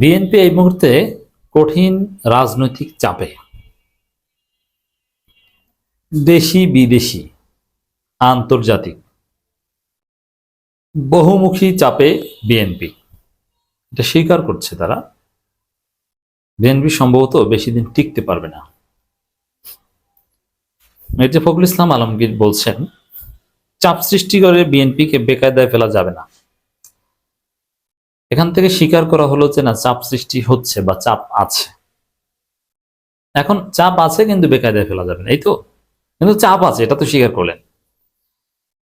BNP এই মুহূর্তে কঠিন রাজনৈতিক চাপে। দেশি, বিদেশি, আন্তর্জাতিক বহুমুখী চাপে বিএনপি এটা স্বীকার করছে তারা। বিএনপি সম্ভবত বেশি দিন টিকতে পারবে না। মির্জা ফখরুল ইসলাম আলমগীর বলছেন, চাপ সৃষ্টি করে বিএনপিকে বেকায়দায় ফেলা যাবে না। এখান থেকে স্বীকার করা হলো যে না, চাপ সৃষ্টি হচ্ছে বা চাপ আছে। এখন চাপ আছে কিন্তু বেকায়দায় ফেলা যাবে এই তো? কিন্তু চাপ আছে, এটা তো স্বীকার করলেন।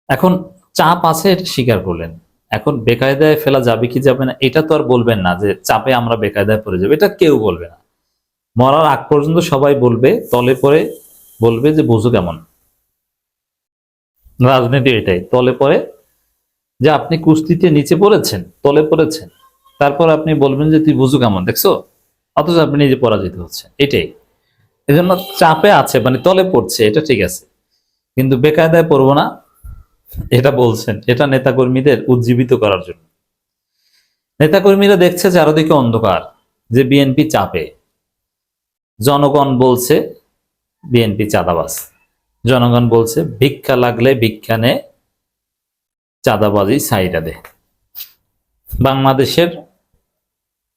এখন চাপ আছে, এটা স্বীকার করলেন। এখন বেকায়দায় ফেলা যাবে কি যাবে না, এটা তো আর বলবেন না যে চাপে আমরা বেকায়দায় পড়ে যাব, এটা কেউ বলবে না। মরার আগ পর্যন্ত সবাই বলবে, তলে পরে বলবে যে, বুঝো কেমন? রাজনীতি এটাই, তলে পরে যে আপনি কুস্তিতে নিচে পড়েছেন, তলে পড়েছেন। তারপর আপনি বলবেন যে তুই বুঝু কেমন, দেখছ? অথচ আপনি নিজে পরাজিত হচ্ছে এটাই। এজন্য চাপে আছে মানে তলে পড়ছে, এটা ঠিক আছে। কিন্তু বেকায়দায় পড়ব না, এটা বলছেন, এটা নেতাকর্মীদের উজ্জীবিত করার জন্য। নেতাকর্মীরা দেখছে চারদিকে অন্ধকার, যে বিএনপি চাপে। জনগণ বলছে বিএনপি চাঁদাবাস জনগণ বলছে, ভিক্ষা লাগলে ভিক্ষা নে চাঁদাবাজি সাইডা দে বাংলাদেশের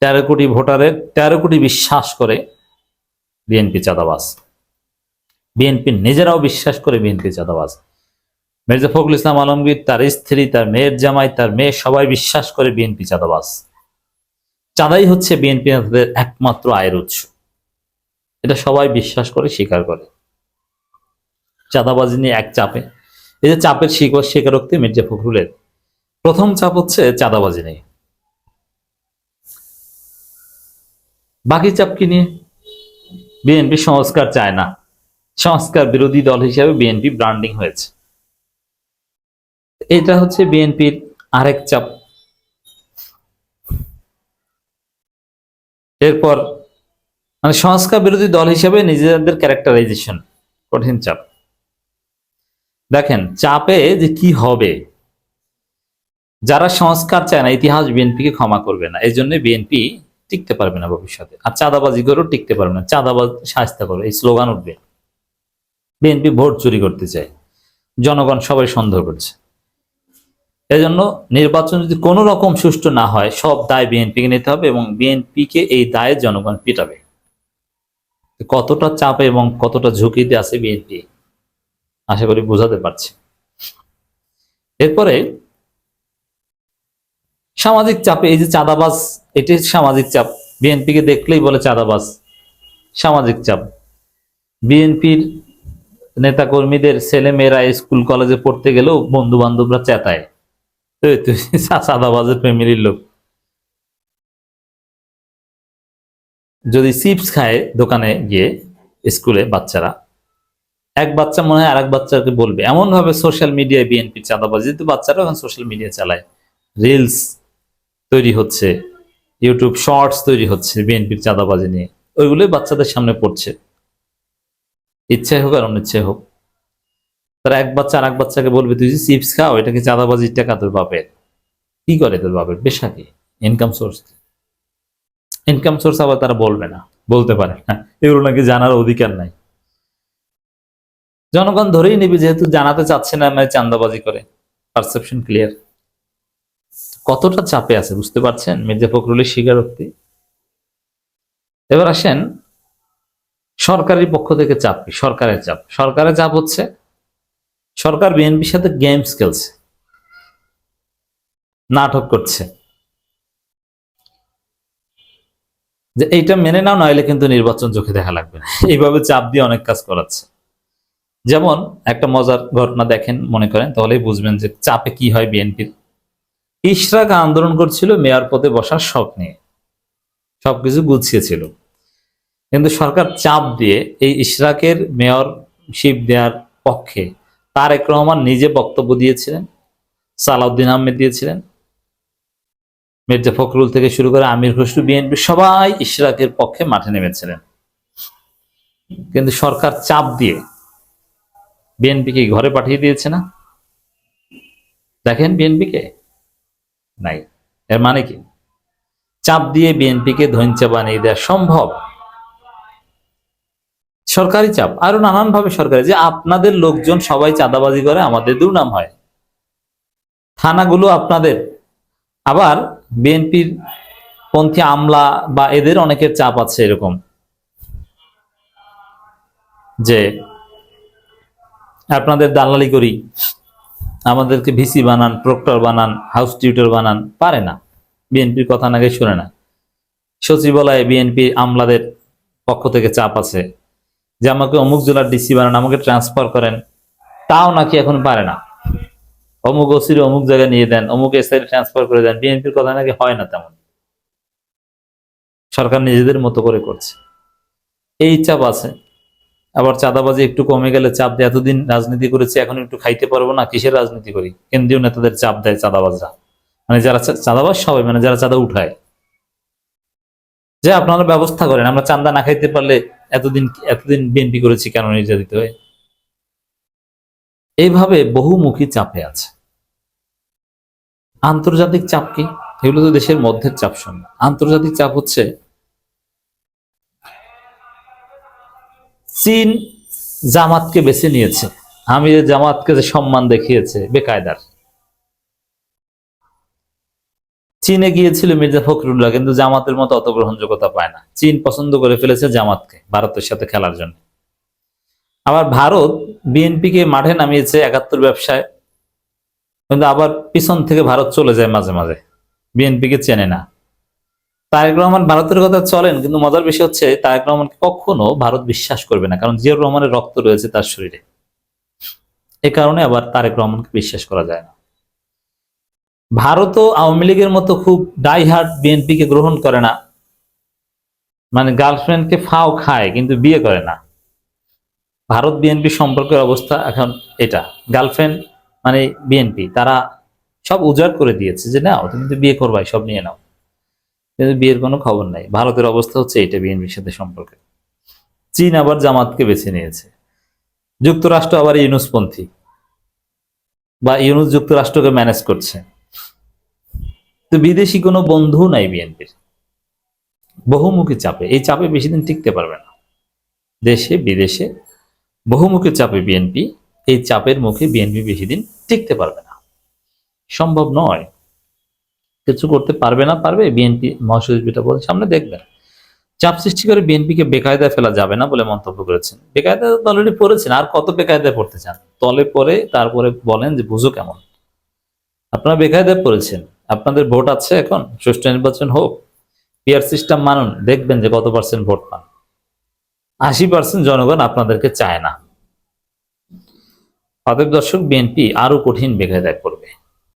তেরো কোটি ভোটারের তেরো কোটি বিশ্বাস করে বিএনপি চাঁদাবাজ। বিএনপি নিজেরাও বিশ্বাস করে বিএনপি চাঁদাবাজ। মির্জা ফখরুল ইসলাম আলমগীর, তার স্ত্রী, তার মেয়ের জামাই, তার মেয়ে সবাই বিশ্বাস করে বিএনপি চাঁদাবাজ। চাঁদাই হচ্ছে বিএনপি নেতাদের একমাত্র আয়ের উৎস। এটা সবাই বিশ্বাস করে, স্বীকার করে। চাঁদাবাজি নিয়ে এক চাপে এই যে চাপের শিকড়, স্বীকারোক্তি মির্জা ফখরুলের। প্রথম চাপ হচ্ছে চাঁদাবাজি নিয়ে। বাকি চাপ কি নিয়ে? বিএনপি সংস্কার চায় না। সংস্কার বিরোধী দল হিসেবে বিএনপি ব্র্যান্ডিং হয়েছে। এটা হচ্ছে বিএনপির আরেক চাপ। এরপর মানে সংস্কার বিরোধী দল হিসেবে নিজেদের ক্যারেক্টারাইজেশন কঠিন চাপ। দেখেন, চাপে যে কি হবে? যারা সংস্কার চায় না, ইতিহাস বিএনপিকে ক্ষমা করবে না এই জন্য বিএনপি টিকতে পারবে না ভবিষ্যতে। আর চাঁদাবাজি করেও টিকতে পারবে না, চাঁদাবাজ সাহস্তা করবে এই স্লোগান উঠবে। বিএনপি ভোট চুরি করতে চায়, জনগণ সবাই সন্দেহ করছে। এজন্য নির্বাচন যদি কোনো রকম সুষ্ঠু না হয়, সব দায় বিএনপিকে নিতে হবে এবং বিএনপিকে এই দায়ে জনগণ পিটাবে। কতটা চাপে এবং কতটা ঝুঁকিতে আছে বিএনপি? আশা করি বোঝাতে পারছি। এরপরে সামাজিক চাপে, এই যে চাঁদাবাজ, এটি সামাজিক চাপ। বিএনপিকে দেখলেই বলে চাঁদাবাজ। সামাজিক চাপ। বিএনপির নেতাকর্মীদের ছেলে মেয়েরা স্কুল, কলেজে পড়তে গেলেও বন্ধু বান্ধবরা চেতায় চাঁদাবাজের ফ্যামিলির লোক। যদি চিপস খায় দোকানে গিয়ে, স্কুলে বাচ্চারা এক বাচ্চা মনে হয় আর এক বাচ্চাকে বলবে। এমন ভাবে সোশ্যাল মিডিয়ায় বিএনপি চাঁদাবাজি তো বাচ্চারা এখন সোশ্যাল মিডিয়া চালায়। রিলস তৈরি হচ্ছে ইউটিউব শর্টস তৈরি হচ্ছে বিএনপির চাঁদাবাজি নিয়ে। ওইগুলোই বাচ্চাদের সামনে পড়ছে। ইচ্ছাই হোক আর অনিচ্ছাই হোক। তারা এক বাচ্চা আর এক বাচ্চাকে বলবে, তুই যে চিপস খাও এটাকে চাঁদাবাজির টাকা তোর বাপের? কি করে তোর বাপের? পেশা কি? ইনকাম সোর্স ইনকাম সোর্স আবার তারা বলবে না, বলতে পারে না। এগুলো নাকি জানার অধিকার নাই। জনগণ ধরেই নিবি যেহেতু জানাতে চাচ্ছে না মানে চান্দাবাজি করে। পারসেপশন ক্লিয়ার কতটা চাপে আছে বুঝতে পারছেন? মির্জা ফখরুলের স্বীকারোক্তি। এবার আসেন সরকারি পক্ষ থেকে চাপ কি? সরকারের চাপ। সরকারের চাপ হচ্ছে, সরকার বিএনপির সাথে গেমস খেলছে, নাটক করছে। যে এইটা মেনে নাও নইলে কিন্তু নির্বাচন চোখে দেখা লাগবে না। এইভাবে চাপ দিয়ে অনেক কাজ করাচ্ছে। যেমন একটা মজার ঘটনা দেখেন, মনে করেন, তাহলেই বুঝবেন যে চাপে কি হয় বিএনপির ইশরাক আন্দোলন করছিল, মেয়র পদে বসার শখ নিয়ে। সবকিছু গুছিয়েছিল কিন্তু সরকার চাপ দিয়ে এই ইশরাকের মেয়র শিব দেওয়ার পক্ষে তারেক রহমান নিজে বক্তব্য দিয়েছিলেন, সালাউদ্দিন আহমেদ দিয়েছিলেন, মির্জা ফখরুল থেকে শুরু করে আমির খসরু, বিএনপি সবাই ইশরাকের পক্ষে মাঠে নেমেছিলেন। কিন্তু সরকার চাপ দিয়ে বিএনপিকে ঘরে পাঠিয়ে দিয়েছে না? দেখেন বিএনপিকে নাই। এর মানে কি? চাপ দিয়ে বিএনপিকে ধৈঞ্চা বানিয়ে দেওয়া সম্ভব। সরকারি চাপ। আরও নানান ভাবে সরকারি। যে আপনাদের লোকজন সবাই চাঁদাবাজি করে, আমাদের দুর্নাম হয়। থানাগুলো আপনাদের। আবার বিএনপির পন্থী আমলা বা এদের অনেকের চাপ আছে এরকম। যে আপনাদের দালালি করি। আমাদেরকে ভিসি বানান, প্রক্টর বানান, হাউস টিউটর বানান, পারে না। বিএনপির কথা নাকি শুনে না। সচিবালয়ে বিএনপি আমলাদের পক্ষ থেকে চাপ আছে যে আমাকে অমুক জেলার ডিসি বানান, আমাকে ট্রান্সফার করেন। তাও নাকি এখন পারে না। অমুক ওসির অমুক জায়গায় নিয়ে দেন, অমুক এসআই ট্রান্সফার করে দেন। বিএনপির কথা নাকি হয় না তেমন। সরকার নিজেদের মতো করে করছে। এই চাপ আছে। আবার চাঁদাবাজি একটু কমে গেলে চাপ দেয় এতদিন রাজনীতি করেছি, এখন একটু খাইতে পারব না, কিসের রাজনীতি করি? কেন্দ্রীয় নেতাদের চাপ দেয় চাঁদাবাজরা। মানে যারা চাঁদাবাজ সবাই মানে যারা চাঁদা উঠায়। যে আপনারা ব্যবস্থা করেন, আমরা চান্দা না খাইতে পারলে এতদিন এতদিন বিএনপি করেছি কেন নির্যাতিত হয়ে? এইভাবে বহুমুখী চাপে আছে। আন্তর্জাতিক চাপ কি? এগুলো তো দেশের মধ্যের চাপ শোনো আন্তর্জাতিক চাপ হচ্ছে চীন জামাতকে বেছে নিয়েছে। আমির জামাতকে যে সম্মান দেখিয়েছে, বেকায়দার। চীনে গিয়েছিল মির্জা ফখরুল্লাহ, কিন্তু জামাতের মতো অত গ্রহণযোগ্যতা পায় না। চীন পছন্দ করে ফেলেছে জামাতকে, ভারতের সাথে খেলার জন্য। আবার ভারত বিএনপিকে মাঠে নামিয়েছে একাত্তর ব্যবসায়, কিন্তু আবার পিছন থেকে ভারত চলে যায় মাঝে মাঝে। বিএনপিকে চেনে না। তারেক রহমান ভারতের কথা চলেন, কিন্তু মজার বিষয় হচ্ছে তারেক রহমানকে কখনো ভারত বিশ্বাস করবে না, কারণ জিয়াউর রহমানের রক্ত রয়েছে তার শরীরে। এ কারণে আবার তারেক রহমানকে বিশ্বাস করা যায় না। ভারতও আওয়ামী লীগের মতো খুব ডাই হার্ট বিএনপিকে গ্রহণ করে না। মানে গার্লফ্রেন্ডকে ফাও খায়, কিন্তু বিয়ে করে না। ভারত বিএনপি সম্পর্কের অবস্থা এখন এটা। গার্লফ্রেন্ড মানে বিএনপি, তারা সব উজাড় করে দিয়েছে যে, নাও, তুমি তো বিয়ে করবাই, সব নিয়ে নাও। কিন্তু বিয়ের কোনো খবর নাই। ভারতের অবস্থা হচ্ছে এটা বিএনপির সাথে সম্পর্কে। চীন আবার জামাতকে বেছে নিয়েছে। যুক্তরাষ্ট্র আবার ইউনুসপন্থী বা ইউনুস যুক্তরাষ্ট্রকে ম্যানেজ করছে। তো বিদেশি কোনো বন্ধু নাই বিএনপির। বহুমুখী চাপে। এই চাপে বেশি দিন টিকতে পারবে না। দেশে, বিদেশে বহুমুখী চাপে বিএনপি। এই চাপের মুখে বিএনপি বেশি দিন টিকতে পারবে না। সম্ভব নয়। কিছু করতে পারবে না, পারবে বিএনপি মহাসচিব যেটা বলে সামনে দেখবেন চাপ সৃষ্টি করে বিএনপিকে বেকায়দায় ফেলা যাবে না বলে মন্তব্য করেছেন। বেকায়দা তো অলরেডি পড়েছেন, আর কত বেকায়দায় পড়তে চান? তলে পরে তারপরে বলেন যে বুঝো কেমন। আপনারা বেকায়দায় পড়েছেন, আপনাদের ভোট আছে এখন, সুষ্ঠু নির্বাচন হোক পিয়ার সিস্টেম মানুন, দেখবেন যে কত পার্সেন্ট ভোট পান। আশি পার্সেন্ট জনগণ আপনাদেরকে চায় না। অতএব দর্শক বিএনপি আরও কঠিন বেকায়দায় পড়বে।